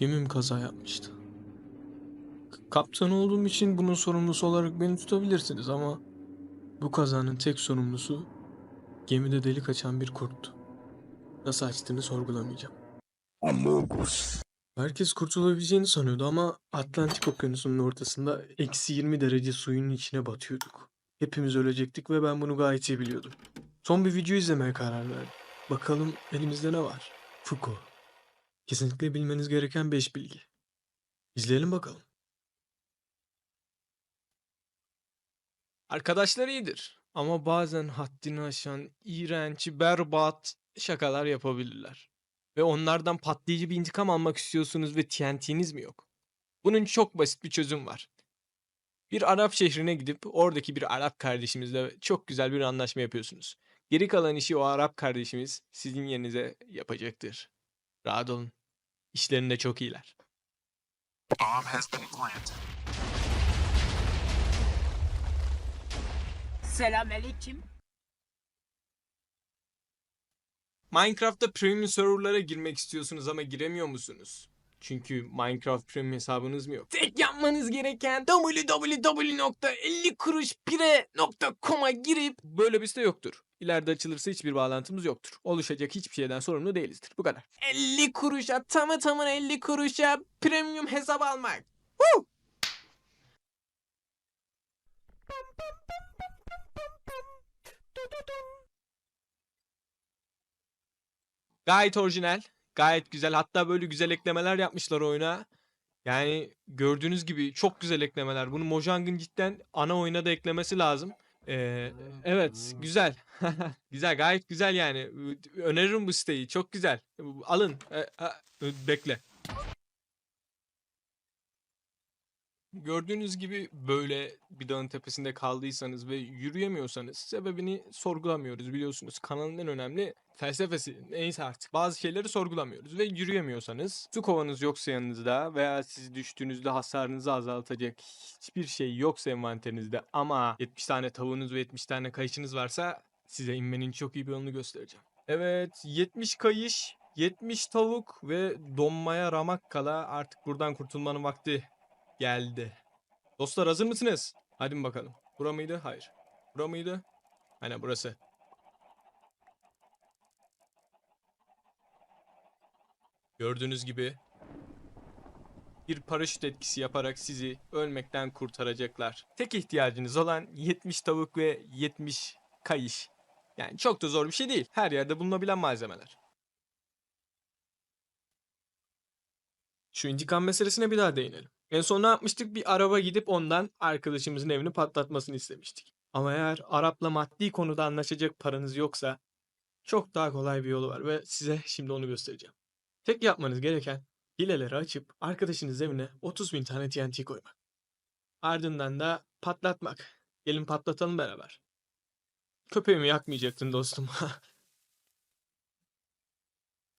Gemim kaza yapmıştı. Kaptan olduğum için bunun sorumlusu olarak beni tutabilirsiniz ama bu kazanın tek sorumlusu gemide delik açan bir kurttu. Nasıl açtığını sorgulamayacağım. Amogus. Herkes kurtulabileceğini sanıyordu ama Atlantik Okyanusu'nun ortasında eksi 20 derece suyun içine batıyorduk. Hepimiz ölecektik ve ben bunu gayet iyi biliyordum. Son bir video izlemeye karar verdim. Bakalım elimizde ne var? Foucault. Kesinlikle bilmeniz gereken 5 bilgi. İzleyelim bakalım. Arkadaşlar iyidir ama bazen haddini aşan, iğrenç, berbat şakalar yapabilirler ve onlardan patlayıcı bir intikam almak istiyorsunuz ve TNT'niz mi yok? Bunun çok basit bir çözüm var. Bir Arap şehrine gidip oradaki bir Arap kardeşimizle çok güzel bir anlaşma yapıyorsunuz. Geri kalan işi o Arap kardeşimiz sizin yerinize yapacaktır. Rahat olun. İşlerinde çok iyiler. Bomb has been planted. Selamünaleyküm. Minecraft'ta premium serverlara girmek istiyorsunuz ama giremiyor musunuz? Çünkü Minecraft premium hesabınız mı yok? Tek yapmanız gereken www.50kuruşpire.com'a girip böyle bir site yoktur. İleride açılırsa hiçbir bağlantımız yoktur. Oluşacak hiçbir şeyden sorumlu değilizdir. Bu kadar. 50 kuruşa tamı tamına 50 kuruşa premium hesap almak. Woo! Gayet orijinal. Gayet güzel. Hatta böyle güzel eklemeler yapmışlar oyuna. Yani gördüğünüz gibi çok güzel eklemeler. Bunu Mojang'ın cidden ana oyuna da eklemesi lazım. Ee, evet güzel. güzel gayet güzel yani. Öneririm bu siteyi. Çok güzel. Alın. Ee, bekle. Gördüğünüz gibi böyle bir dağın tepesinde kaldıysanız ve yürüyemiyorsanız sebebini sorgulamıyoruz biliyorsunuz. Kanalın en önemli felsefesi neyse artık. Bazı şeyleri sorgulamıyoruz ve yürüyemiyorsanız su kovanız yoksa yanınızda veya siz düştüğünüzde hasarınızı azaltacak hiçbir şey yoksa envanterinizde ama 70 tane tavuğunuz ve 70 tane kayışınız varsa size inmenin çok iyi bir yolunu göstereceğim. Evet 70 kayış 70 tavuk ve donmaya ramak kala artık buradan kurtulmanın vakti geldi. Dostlar hazır mısınız? Hadi bakalım. Bura mıydı? Hayır. Bura mıydı? Aynen burası. Gördüğünüz gibi bir paraşüt etkisi yaparak sizi ölmekten kurtaracaklar. Tek ihtiyacınız olan 70 tavuk ve 70 kayış. Yani çok da zor bir şey değil. Her yerde bulunabilen malzemeler. Şu intikam meselesine bir daha değinelim. En son ne yapmıştık? Bir araba gidip ondan arkadaşımızın evini patlatmasını istemiştik. Ama eğer Arap'la maddi konuda anlaşacak paranız yoksa çok daha kolay bir yolu var ve size şimdi onu göstereceğim. Tek yapmanız gereken hileleri açıp arkadaşınız evine 30 bin tane TNT koymak. Ardından da patlatmak. Gelin patlatalım beraber. Köpeğimi yakmayacaktın dostum.